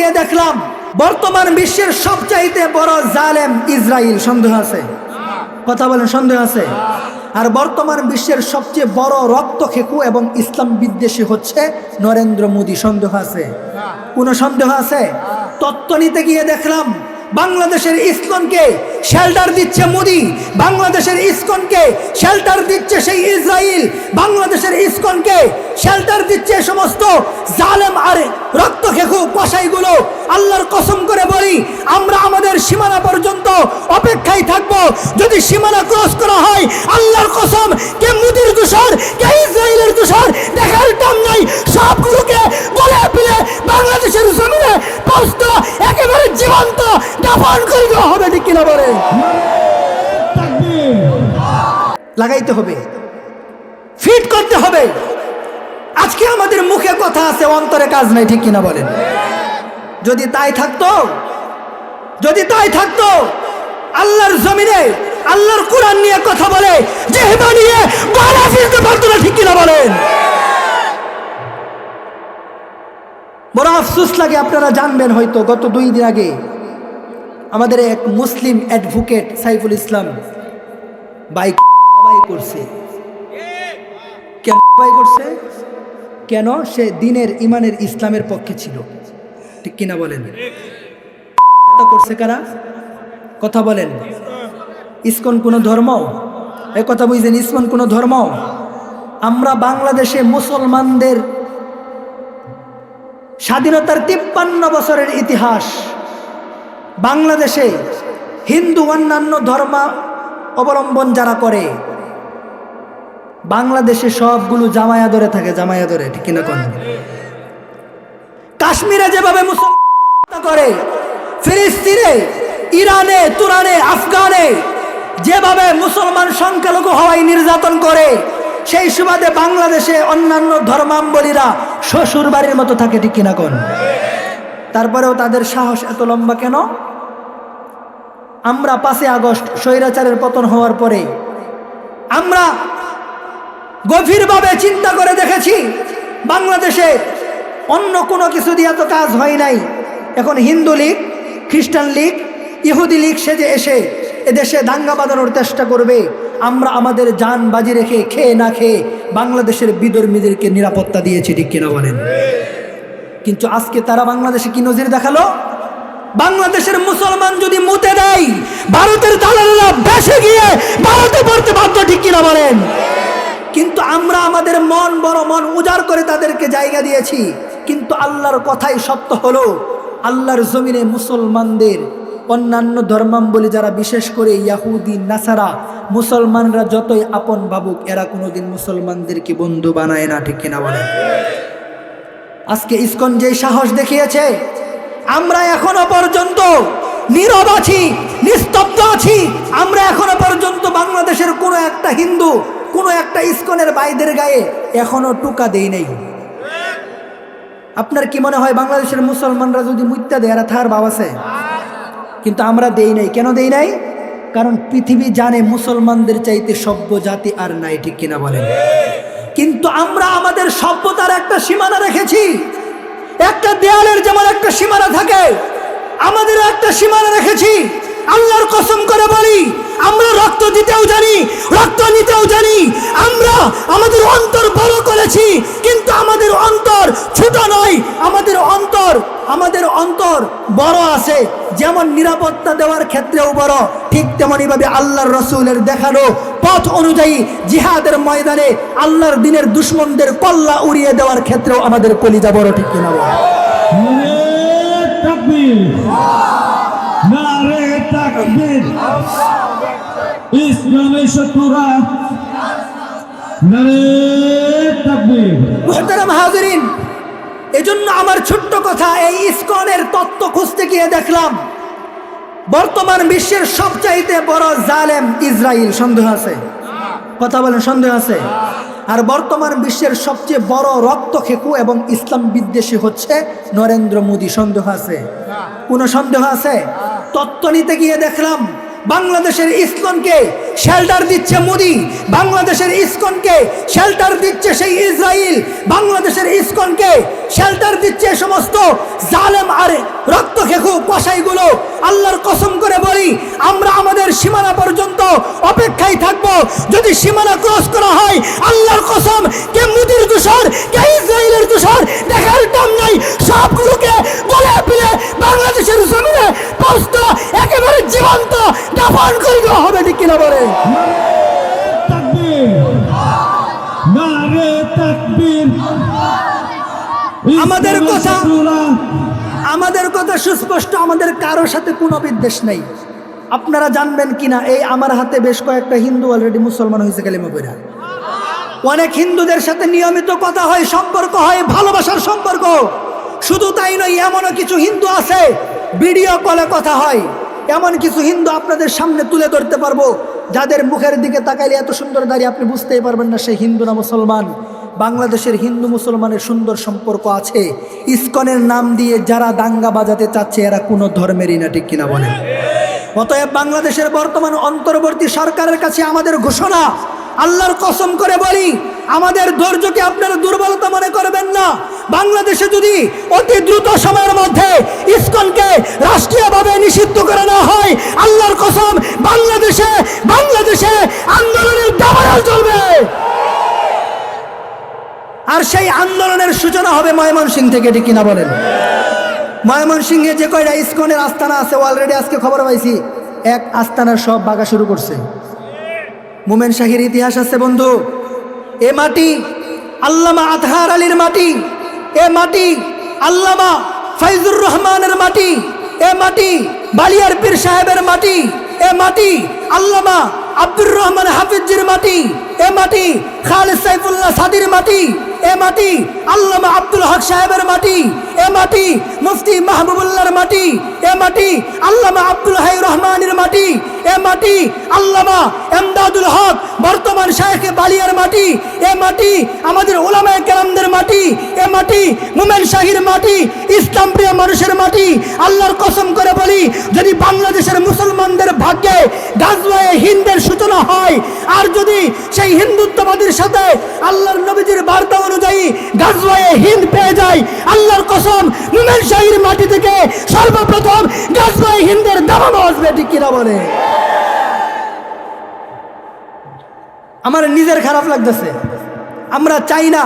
গিয়ে দেখলাম, বর্তমান বিশ্বের সবচাইতে বড় জালেম ইসরায়েল সন্দেহ আছে? কথা বলেন, সন্দেহ আছে? আর বর্তমান বিশ্বের সবচেয়ে বড় রক্ত খেকু এবং ইসলাম বিদ্বেষী হচ্ছে নরেন্দ্র মোদী। সন্দেহ আছে? কোনো সন্দেহ আছে? তত্ত্ব নিতে গিয়ে দেখলাম, বাংলাদেশের ইসকনকে শেল্টার দিচ্ছে মোদি। বাংলাদেশের ইসকনকে শেল্টার দিচ্ছে সেই ইসরায়েল বাংলাদেশের ইসকনকে শেল্টার দিচ্ছে সমস্ত জালেম আর রক্ত খেকু কসাইগুলো। আল্লাহর কসম করে বলি, আমরা আমাদের সীমানা পর্যন্ত অপেক্ষায় থাকব। যদি সীমানা ক্রস করা হয়, আল্লাহর কসম, কে মুদির দূষর, কে ইসরায়েলের দূষর, দেখার টাম নাই। সবগুলোকে বলে পিলে বাংলাদেশের জমিনে পোস্ত একেবারে জীবন্ত দাফন করে দেওয়া হবে, ঠিক কিনা বলে লাগাইতে হবে। ফিট করতে হবে। আজকে আমাদের মুখে কথা আছে, অন্তরে কাজ নাই, ঠিক কিনা বলেন? যদি তাই থাকতো, যদি তাই থাকতো, আল্লাহর জমিনে, আল্লাহর কোরআন নিয়ে কথা বলে যে নিয়ে গলা ফিরতে পারতো না, ঠিক কিনা বলেন? বড় আফসোস লাগে, আপনারা জানবেন হয়তো, গত দুই দিন আগে আমাদের এক মুসলিম advocate Saiful Islam bike buy করছে। কেন বাই করছে? কেন সে দিনের ইমানের ইসলামের পক্ষে ছিল? ঠিক কিনা বলেন। করছে কারা? কথা বলেন। ইসকন কোনো ধর্ম এ কথা বুঝছেন ইসকন কোনো ধর্ম আমরা বাংলাদেশে মুসলমানদের স্বাধীনতার তিপ্পান্ন বছরের ইতিহাস বাংলাদেশে হিন্দু অন্যান্য ধর্ম অবলম্বন যারা করে, বাংলাদেশে সবগুলো জামায়া ধরে থাকে জামায়া ধরে ঠিক কিনা কোন? কাশ্মীরে যেভাবে মুসলমানকে হত্যা করে, ফিলিস্তিনে, ইরানে, তুরানে, আফগানে, যেভাবে মুসলমান সংখ্যালঘু হওয়ায় নির্যাতন করে, সেই সুবাদে বাংলাদেশে অন্যান্য ধর্মাম্বলীরা শ্বশুর বাড়ির মতো থাকে, ঠিক কিনা কোন? তারপরেও তাদের সাহস এত লম্বা কেন? আমরা পাঁচই আগস্ট স্বৈরাচারের পতন হওয়ার পরে আমরা গভীরভাবে চিন্তা করে দেখেছি, বাংলাদেশে অন্য কোনো কিছু দিয়ে তো কাজ হয় নাই। এখন হিন্দু লীগ, খ্রিস্টান লীগ, ইহুদি লীগ সেজে এসে এদেশে দাঙ্গা বাঁধানোর চেষ্টা করবে। আমরা আমাদের যান বাজি রেখে খেয়ে না খেয়ে বাংলাদেশের বিধর্মীদেরকে নিরাপত্তা দিয়েছি, ঠিক কিনা বলেন? কিন্তু আজকে তারা বাংলাদেশে কি নজির দেখাল? বাংলাদেশের মুসলমান যদি মুতে দেয়, ভারতের দালালেরা বেসে গিয়ে ভারতে পড়তে বাধ্য, ঠিক কিনা বলেন? কিন্তু আমরা আমাদের মন বড়, মন উজাড় করে তাদেরকে জায়গা দিয়েছি। কিন্তু আল্লাহর কথাই সত্য হলো, আল্লাহর জমিনে মুসলমানদের অন্যান্য ধর্মাম্বলী যারা, বিশেষ করে ইয়াহুদি, নাসারা, মুসলমানরা যতই আপন ভাবুক, এরা কোনোদিন মুসলমানদেরকে বন্ধু বানায় না, ঠিক কিনা বলেন? আজকে ইস্কন যে সাহস দেখিয়েছে আমরা এখনও পর্যন্ত নীরব আছি, নিস্তব্ধ আছি। আমরা এখনও পর্যন্ত বাংলাদেশের কোনো একটা হিন্দু, কোনো একটা ইস্কনের বাইদের গায়ে এখনও টুকা দেই নেই। আপনার কি মনে হয় বাংলাদেশের মুসলমানরা যদি মুত্যা দেয় থার বাবাসে কিন্তু আমরা দেই নাই। কেন দেই নাই? কারণ পৃথিবী জানে মুসলমানদের চাইতে সভ্য জাতি আর নাই, ঠিক কিনা বলেন? কিন্তু আমরা আমাদের সভ্যতার একটা সীমানা রেখেছি। একটা দেয়ালের যেমন একটা সীমানা থাকে, আমাদেরও একটা সীমানা রেখেছি। আল্লাহর কসম করে বলি, আমরা রক্ত দিতেও জানি, রক্ত নিতেও জানি, আমরা আমাদের অন্তর বড় করেছি, কিন্তু আমাদের অন্তর ছোট নয়, আমাদের অন্তর আমাদের অন্তর বড় আছে। যেমন নিরাপত্তা দেওয়ার ক্ষেত্রেও বড়। ঠিক তেমনইভাবে আল্লাহর রসুলের দেখানো পথ অনুযায়ী জিহাদের ময়দানে আল্লাহর দিনের দুশ্মনদের কল্লা উড়িয়ে দেওয়ার ক্ষেত্রেও আমাদের কলিজা বড় ঠিক কিনা? ইসলামের শত্রুরা। নারে তাকবীর। মুহতারাম হাজিরিন এজন্য আমার ছোট্ট কথা, এই ইসকনের তত্ত্ব খুঁজতে গিয়ে দেখলাম, বর্তমান বিশ্বের সবচাইতে বড় জালেম ইসরায়েল সন্দেহ আছে? কথা বলেন, সন্দেহ আছে? আর বর্তমান বিশ্বের সবচেয়ে বড় রক্ত খেকু এবং ইসলাম বিদ্বেষী হচ্ছে নরেন্দ্র মোদী। সন্দেহ আছে? কোনো সন্দেহ আছে? তত্ত্ব নিতে গিয়ে দেখলাম, বাংলাদেশের ইসকনকে শেল্টার দিচ্ছে মোদি, বাংলাদেশের ইসকনকে শেল্টার দিচ্ছে সেই ইসরায়েল বাংলাদেশের ইসকনকে শেল্টার দিচ্ছে সমস্ত জালেম আর রক্ত খেকু কসাইগুলো। আল্লাহর কসম করে বলি, আমরা আমাদের সীমানা পর্যন্ত অপেক্ষায় থাকব। যদি সীমানা ক্রস করা হয়, আল্লাহর কসম, কে মুদির দূষর, কে ইসরায়েলের দূষর, দেখার টান নাই। সবগুলোকে বলে পিলে বাংলাদেশের জমিনে পোস্ত একেবারে জীবন্ত দাফন করে দেওয়া হবে কিনা বলে আমাদের কথা- আমাদের কথা সুস্পষ্ট আমাদের কারোর সাথে কোনো বিদ্বেষ নেই। আপনারা জানবেন কিনা এই আমার হাতে বেশ কয়েকটা হিন্দু অলরেডি মুসলমান হয়েছে কালিমা বইরা অনেক হিন্দুদের সাথে নিয়মিত কথা হয় সম্পর্ক হয় ভালোবাসার সম্পর্ক। শুধু তাই নয় এমনও কিছু হিন্দু আছে ভিডিও কলে কথা হয়। এমন কিছু হিন্দু আপনাদের সামনে তুলে ধরতে পারব। যাদের মুখের দিকে তাকাইলে এত সুন্দর দাঁড়িয়ে আপনি বুঝতেই পারবেন না সে হিন্দু না মুসলমান। বাংলাদেশের হিন্দু মুসলমানের সুন্দর সম্পর্ক আছে। ইস্কনের নাম দিয়ে যারা দাঙ্গা বাজাতে চাচ্ছে, এরা কোনো ধর্মেরই না, ঠিক কিনা বলেন? অতএব বাংলাদেশের বর্তমান অন্তর্বর্তী সরকারের কাছে আমাদের ঘোষণা, আল্লাহর কসম করে বলি আমাদের ধৈর্যকে আপনারা দুর্বলতা মনে করবেন না। বাংলাদেশে যদি অতি দ্রুত সময়ের মধ্যে ইসকনকে রাষ্ট্রীয়ভাবে নিষিদ্ধ করে না হয়, আল্লাহর কসম, বাংলাদেশে বাংলাদেশে আন্দোলনের দাবায়াল চলবে। আর সেই আন্দোলনের সূচনা হবে ময়মনসিং থেকে, ঠিক কিনা বলেন? ময়মনসিংহে যে কয়টা ইসকনের আস্তানা আছে অলরেডি আজকে খবর পাইছি। এক আস্তানার সব বাগা শুরু করছে। মোমেন শাহির ইতিহাস আছে, বন্ধু। এ মাটি আল্লামা আতহার আলীর মাটি, এ মাটি আল্লামা ফাইজুর রহমানের মাটি, এ মাটি বালিয়ার পীর সাহেবের মাটি, এ মাটি আল্লামা আব্দুর রহমান হাফিজির মাটি এ মাটি খালেদ সাইফুল্লাহ সাদির মাটি, এ মাটি আল্লামা আব্দুল হক সাহেবের মাটি, এ মাটি মুফতি মাহবুবুল্লাহর মাটি, এ মাটি আল্লামা আব্দুল হাই রহমানের মাটি, এ মাটি আল্লামা এমদাদুল হক বর্তমান শাহেখে বালিয়ার মাটি, এ মাটি আমাদের ওলামায়ে কেরামদের মাটি, এ মাটি মুমেন শাহির মাটি, ইসলাম প্রিয় মানুষের মাটি। আল্লাহর কসম করে বলি, যদি বাংলাদেশের মুসলমানদের ভাগ্যে গাজওয়ায়ে হিন্দের সূচনা হয়, আর যদি সেই হিন্দুত্ববাদীর সাথে আল্লাহর নবীজির বার্তা অনুযায়ী গাজওয়ায়ে হিন্দ পেয়ে যায়। আল্লাহর কসম মুমেন শাহির মাটি থেকে সর্বপ্রথম গাজওয়ায়ে হিন্দের দাবানো আসবে, ঠিক কিনা বলে? আমার নিজের খারাপ লাগতেছে। আমরা চাই না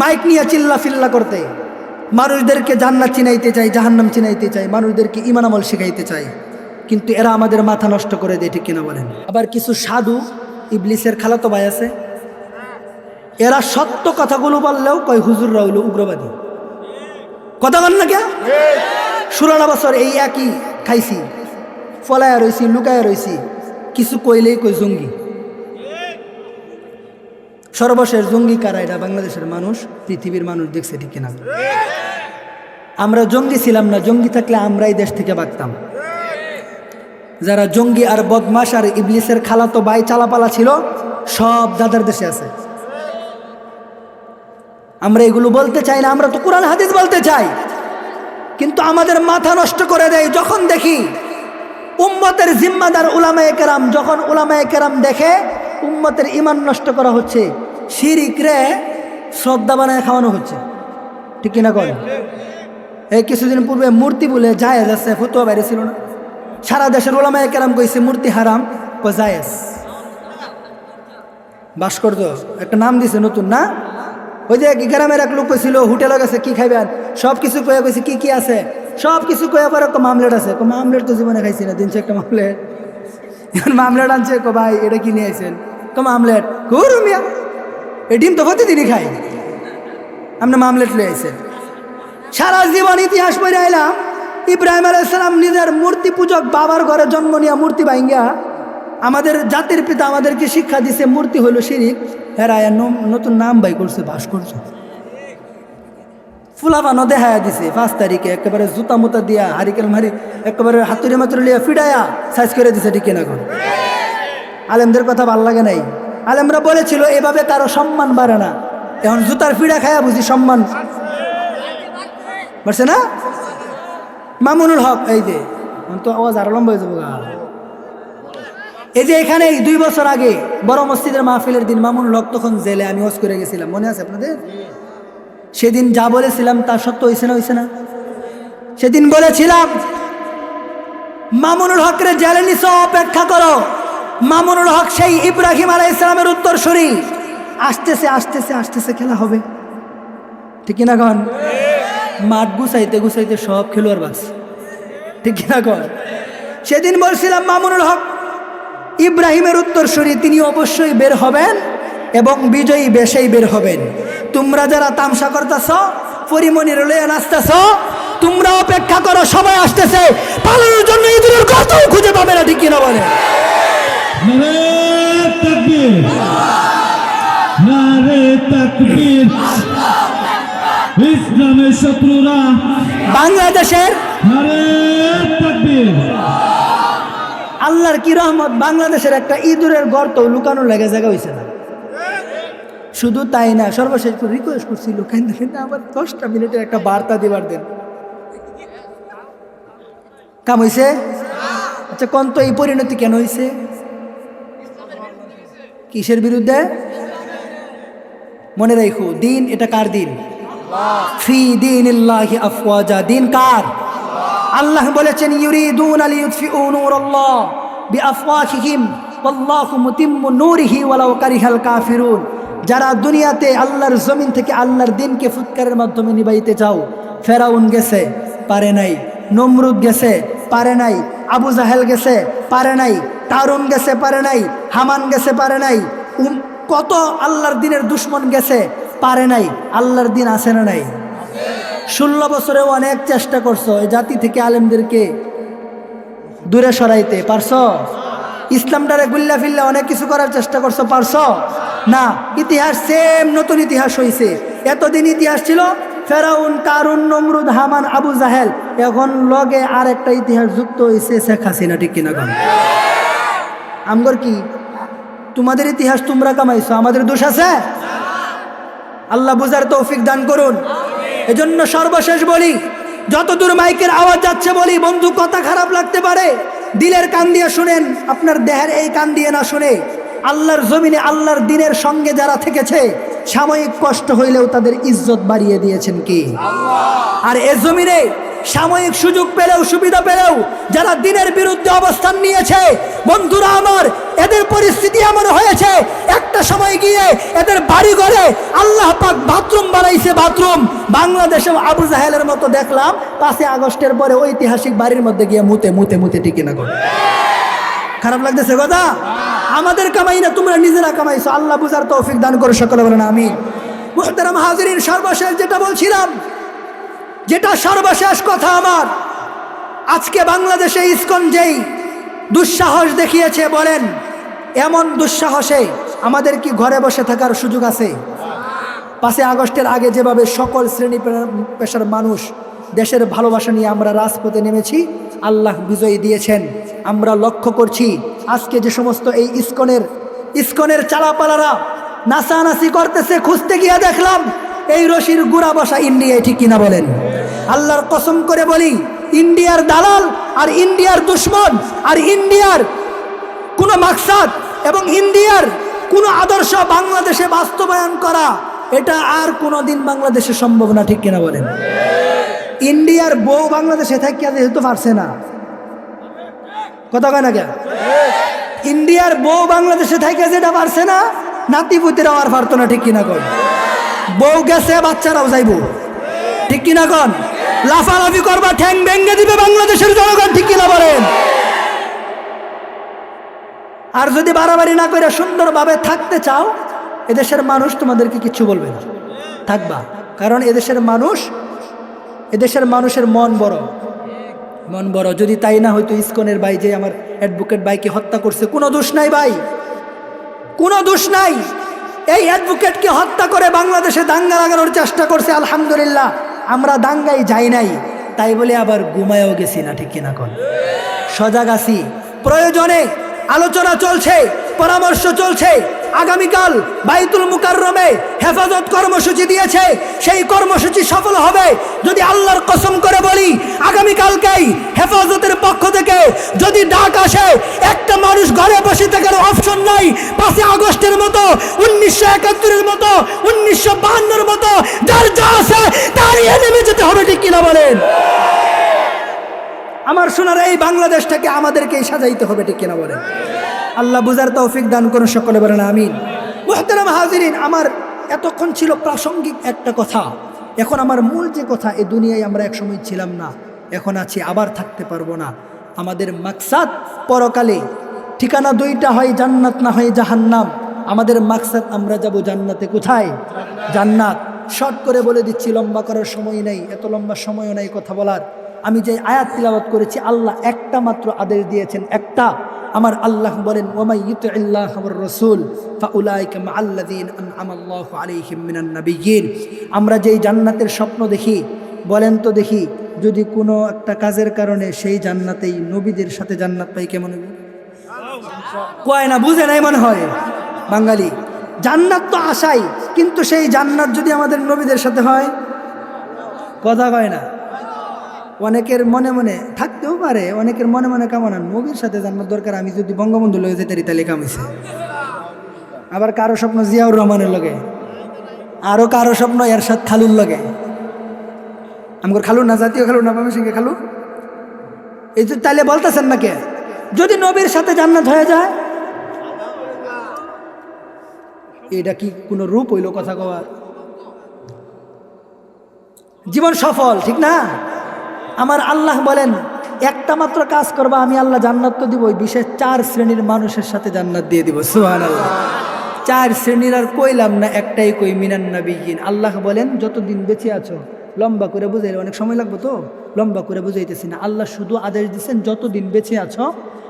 মাইক নিয়ে চিল্লা ফিল্লা করতে। মানুষদেরকে জান্নাত চিনাইতে চাই, জাহান্নাম চিনাইতে চাই, মানুষদেরকে ইমান আমল শিখাইতে চাই। কিন্তু এরা আমাদের মাথা নষ্ট করে দেয়, ঠিক কিনা বলেন? আবার কিছু সাধু ইবলিসের খালাতো ভাই আছে। এরা সত্য কথাগুলো বললেও কয় হুজুররা হইল উগ্রবাদী। কথা বল না কে? ষোলোটা বছর এই একই খাইছি, ফলায়া রইছি, লুকায়া রইছি, কিছু কইলেই কই জঙ্গি। সর্বশেষ জঙ্গি কারা? এটা বাংলাদেশের মানুষ, পৃথিবীর মানুষ দেখছে ঠিক কিনা। আমরা জঙ্গি ছিলাম না, জঙ্গি থাকলে আমরাই দেশ থেকে বাগতাম যারা জঙ্গি আর বদমাস আর ইবলিসের খালাতো বাই চালাপালা ছিল, সব দাদার দেশে আছে। আমরা এগুলো বলতে চাই না, আমরা তো কোরআন হাদিস বলতে চাই। কিন্তু আমাদের মাথা নষ্ট করে দেয় যখন দেখি উম্মতের জিম্মাদার উলামায়ে কেরাম, যখন উলামায়ে কেরাম দেখে উম্মতের ইমান নষ্ট করা হচ্ছে, শিরিক রে শ্রদ্ধা বানায় খাওয়ানো হচ্ছে। ঠিক কিনা কর এই কিছুদিন পূর্বে মূর্তি বলে জায়েজ আছে, ফতুয়া বাইরে ছিল না। সারা দেশের ওলামায় কেরাম কইছে, মূর্তি হারাম জায়েজ ভাস্কর্য, একটা নাম দিছে নতুন, না? ওই যে গ্রামের এক লোক কইছিল, হোটেলে গেছে, কি খাইবেন? সব কিছু কয়ে কইছে, কি কি আছে? সব কিছু কয়ে পরে কো মামলেট আছে। মামলেট তো জীবনে খাইছি না, দিনছে একটা মামলেট। এখন মামলেট আনছে, কো, ভাই, এটা কি নিয়ে আইছেন? কো, মামলেট কুরু মিয়া, এই ডিম তো প্রতিদিনই খাই। আপনি মামলেট লিয়ে আইছেন সারা জীবন ইতিহাস পড়ে আইলাম। ইব্রাহিম আলাইসালাম নিজের মূর্তি পূজক বাবার ঘরে জন্ম নিয়ে মূর্তি ভাঙ্গা আমাদের জাতির পিতা আমাদেরকে শিক্ষা দিছে, মূর্তি হইল শিরিক। হেরা নতুন নাম বাই করছে ভাস্কর্য ফুলাবানো দেখায়া দিছে, পাঁচ তারিখে একেবারে জুতা মুতা দিয়া হারিকেল মারি, একেবারে হাতুরি মাতুরি লিয়া ফিডায়া সাইজ করে দিছে, ঠিক না কোন আলেমদের কথা ভালো লাগে নাই। আলেমরা বলেছিল, এভাবে কারও সম্মান বাড়ে না। এখন জুতার ফিডা খায়া বুঝি সম্মান বাড়ছে না? মামুনুল হক, এই যে। তো আওয়াজ আরও লম্বা হয়ে যাব এই যে এখানে দুই বছর আগে বড় মসজিদের মাহফিলের দিন মামুন হক তখন জেলে, আমি ওয়াজ করে গেছিলাম। মনে আছে আপনাদের? সেদিন যা বলেছিলাম তা সত্য হয়েছে না হয়েছে না? সেদিন বলেছিলাম, মামুনুল হকরে জেলে নিস অপেক্ষা করো। মামুনুল হক সেই ইব্রাহিম আলাই ইসলামের উত্তরসূরি। আসতেছে আসতেছে আসতেছে, খেলা হবে। ঠিক কিনা কন? মাঠ গুছাইতে গুছাইতে সব খেলোয়াড় বাস। ঠিক কিনা কর সেদিন বলছিলাম, মামুনুল হক, ইব্রাহিমের উত্তরসূরি তিনি অবশ্যই বের হবেন এবং বিজয়ী বেশেই বের হবেন। তোমরা যারা তামসা করতেছ, পরিমণির লয়ে নাচতেছ, তোমরা অপেক্ষা করো, সবাই আসতেছে। পালানোর জন্য ইঁদুরের কত খুঁজে পাবে না, ঠিক কিনা বলে? নারে ইসলামের শত্রুরা। বাংলাদেশের আল্লাহর কি রহমত বাংলাদেশের একটা ইঁদুরের গর্ত লুকানো লেগে জায়গা হয়েছে না। শুধু তাই না সর্বশেষ রিকোয়েস্ট করছি লুকাইন না আবার দশটা মিনিটের একটা বার্তা দিবার দেন। কাম হয়েছে আচ্ছা কোন তো এই পরিণতি কেন হয়েছে কিসের বিরুদ্ধে? মনে রাখো দিন এটা কার দিন? ফি দিন আফওয়াজা, দিন কার? আল্লাহ বলেছেন, ইউরিদুন আল ইউতফিউ নূরাল্লাহ বিআফওয়াহিহিম, ওয়াল্লাহু মুতিম্মু নূরিহি ওয়ালাউ কারিহাল কাফিরুন। যারা দুনিয়াতে আল্লাহর জমিন থেকে আল্লাহর দিনকে ফুৎকারের মাধ্যমে নিবাইতে চাও, ফেরাউন গেছে, পারে নাই। নমরুদ গেছে, পারে নাই। আবু জাহেল গেছে, পারে নাই। তারুন গেছে, পারে নাই। হামান গেছে, পারে নাই। কত আল্লাহর দিনের দুশ্মন গেছে পারে নাই, আল্লাহর দিন আসে না নাই? ষোলো বছরেও অনেক চেষ্টা করছ, এই জাতি থেকে আলেমদেরকে দূরে সরাইতে, পারছ? ইসলামটারে গুল্লা ফিল্লা অনেক কিছু করার চেষ্টা করছ, পারছ? না, ইতিহাস সেম নতুন ইতিহাস হয়েছে এতদিন ইতিহাস ছিল, ফেরাউন, কারুন, নমরুদ, হামান, আবু জাহেল, এখন লগে আর একটা ইতিহাস যুক্ত হয়েছে শেখ হাসিনা, ঠিক কিনা কন? আমগর কি? তোমাদের ইতিহাস তোমরা কামাইছো, আমাদের দোষ আছে? আল্লাহ বুঝার তৌফিক দান করুন। এজন্য সর্বশেষ বলি যতদূর মাইকের আওয়াজ যাচ্ছে বলি বন্ধু কথা খারাপ লাগতে পারে। দিলের কান দিয়ে শুনেন আপনার দেহের এই কান দিয়ে না শুনে। আল্লাহর জমিনে আল্লাহর দিনের সঙ্গে যারা থেকেছে সাময়িক কষ্ট হইলেও তাদের ইজ্জত বাড়িয়ে দিয়েছেন কি? আর এ জমিনে সাময়িক সুযোগ পেলেও, সুবিধা পেলেও যারা দিনের বিরুদ্ধে অবস্থান নিয়েছে, বন্ধুরা আমার, এদের পরিস্থিতি এমন হয়েছে, একটা সময় গিয়ে এদের বাড়ি ঘরে আল্লাহ পাক বাথরুম বানাইছে বাথরুম। বাংলাদেশে আবু জাহেলের মতো দেখলাম, পাঁচই আগস্টের পরে ঐতিহাসিক বাড়ির মধ্যে গিয়ে মুতে মুতে মুতে টিকে না করে খারাপ লাগতেছে কথা? আমাদের কামাই না, তোমরা নিজেরা কামাইছো। আল্লাহ বুঝার তৌফিক দান করে সকলে বলেন আমি মুহতারাম হাজিরিন, সর্বশেষ যেটা বলছিলাম যেটা সর্বশেষ কথা আমার। আজকে বাংলাদেশে ইস্কন যেই দুঃসাহস দেখিয়েছে বলেন, এমন দুঃসাহসে আমাদের কি ঘরে বসে থাকার সুযোগ আছে? পাঁচই আগস্টের আগে যেভাবে সকল শ্রেণি পেশার মানুষ দেশের ভালোবাসা নিয়ে আমরা রাজপথে নেমেছি, আল্লাহ বিজয়ী দিয়েছেন। আমরা লক্ষ্য করছি, আজকে যে সমস্ত এই ইস্কনের, ইসকনের চালাপালারা নাচানাচি করতেছে, খুঁজতে গিয়ে দেখলাম এই রশির গুড়া বসা ইন্ডিয়ায় ঠিক কিনা বলেন। আল্লাহর কসম করে বলি, ইন্ডিয়ার দালাল আর ইন্ডিয়ার দুশ্মন আর ইন্ডিয়ার কোনো মাকসাদ এবং ইন্ডিয়ার কোনো আদর্শ বাংলাদেশে বাস্তবায়ন করা, এটা আর কোনো দিন বাংলাদেশে সম্ভব না, ঠিক কিনা বলেন? ইন্ডিয়ার বউ বাংলাদেশে থাকিয়া যেহেতু পারছে না। কথা কয় না কে ইন্ডিয়ার বউ বাংলাদেশে থাকে যেটা পারছে না নাতি পুতিরাও আর পারতো না, ঠিক কিনা কন? বউ গেছে, বাচ্চারাও যাইব। ঠিক কিনা কন? লাফালাফি করবা, ঠ্যাং ভেঙ্গে দিবে বাংলাদেশের জনগণ, ঠিক কিনা বলেন? আর যদি বাড়াবাড়ি না করে সুন্দরভাবে থাকতে চাও, এদেশের মানুষ তোমাদেরকে কিচ্ছু বলবে না। থাকবা। কারণ এদেশের মানুষ, এদেশের মানুষের মন বড়। মন বড়। যদি তাই না হয়তো ইসকনের ভাই যে আমার অ্যাডভোকেট ভাইকে হত্যা করছে, কোনো দোষ নাই ভাই। কোনো দোষ নাই। এই অ্যাডভোকেটকে হত্যা করে বাংলাদেশে দাঙ্গা লাগানোর চেষ্টা করছে, আলহামদুলিল্লাহ। আমরা দাঙ্গাই যাই নাই। তাই বলে আবার ঘুমায়ও গেছি না, ঠিক কিনা কন? সজাগ আছি। প্রয়োজনে আলোচনা চলছে, পরামর্শ চলছে। আগামীকাল বাইতুল মুকাররমে হেফাজত কর্মসূচি দিয়েছে। সেই কর্মসূচি সফল হবে যদি আল্লাহর কসম করে বলি। আগামীকালকেই হেফাজতের পক্ষ থেকে যদি ডাক আসে, একটা মানুষ ঘরে বসে থাকার অপশন নাই। পাঁচই আগস্টের মতো, উনিশশো একাত্তরের মতো, উনিশশো যেতে হবে, ঠিক কিনা বলেন? আমার শোনার এই বাংলাদেশটাকে আমাদেরকেই সাজাইতে হবে, ঠিক কিনা বলেন? আল্লাহ বুঝার তৌফিক দান করুন, সকলে বলেন আমিন। মোহতারাম হাজিরিন, আমার এতক্ষণ ছিল প্রাসঙ্গিক একটা কথা। এখন আমার মূল যে কথা এই দুনিয়ায় আমরা একসময় ছিলাম না। এখন আছি, আবার থাকতে পারব না। আমাদের মাকসাদ পরকালে, ঠিকানা দুইটা হয় জান্নাত, না হয় জাহান্নাম। আমাদের মাকসাদ, আমরা যাব জান্নাতে কোথায়? জান্নাত। শর্ট করে বলে দিচ্ছি, লম্বা করার সময় নেই, এত লম্বা সময়ও নেই কথা বলার। আমি যে আয়াত তিলাবত করেছি, আল্লাহ একটা মাত্র আদেশ দিয়েছেন, একটা। আমার আল্লাহ বলেন আল্লাহ রসুল মিনান নাবিয়্যিন। আমরা যেই জান্নাতের স্বপ্ন দেখি, বলেন তো দেখি, যদি কোনো একটা কাজের কারণে সেই জান্নাতেই নবীদের সাথে জান্নাত পাই কেমন কয় না, বুঝে নাই মনে হয়? বাঙালি জান্নাত তো আশাই, কিন্তু সেই জান্নাত যদি আমাদের নবীদের সাথে হয়, কথা কয় না। অনেকের মনে মনে থাকতেও পারে, অনেকের মনে মনে কামনা, নবীর সাথে জান্নাত দরকার, আমি যদি বঙ্গবন্ধু লয়ে যেতে তাহলে কামিছে আবার কারও স্বপ্ন জিয়াউর রহমানের লগে আরও কারও স্বপ্ন এরশাদ খালুর লগে। আমার খালু না, জাতীয় খালু না সিংহে খালু? এই তো তাইলে বলতেছেন না কে যদি নবীর সাথে জান্নাত হয়ে যায় এটা কি কোনো রূপ হইল কথা কওয়ার? জীবন সফল, ঠিক না? আমার আল্লাহ বলেন, একটা মাত্র কাজ করবা, আমি আল্লাহ জান্নাত তো দিব ওই বিশেষ চার শ্রেণির মানুষের সাথে জান্নাত দিয়ে দিব সুহান আল্লাহ চার শ্রেণির আর কইলাম না, একটাই কই, মিনান নবীন। আল্লাহ বলেন, যতদিন বেঁচে আছো, লম্বা করে বুঝাইলে অনেক সময় লাগবে তো? লম্বা করে বুঝাইতেছি না। আল্লাহ শুধু আদেশ দিচ্ছেন যতদিন বেঁচে আছো,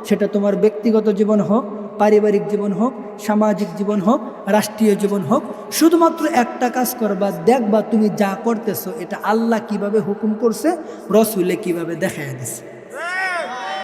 সেটা তোমার ব্যক্তিগত জীবন হোক পারিবারিক জীবন হোক, সামাজিক জীবন হোক, রাষ্ট্রীয় জীবন হোক, শুধুমাত্র একটা কাজ করবা দেখবা তুমি যা করতেছো, এটা আল্লাহ কীভাবে হুকুম করছে, রসুলে কীভাবে দেখায় দিছে।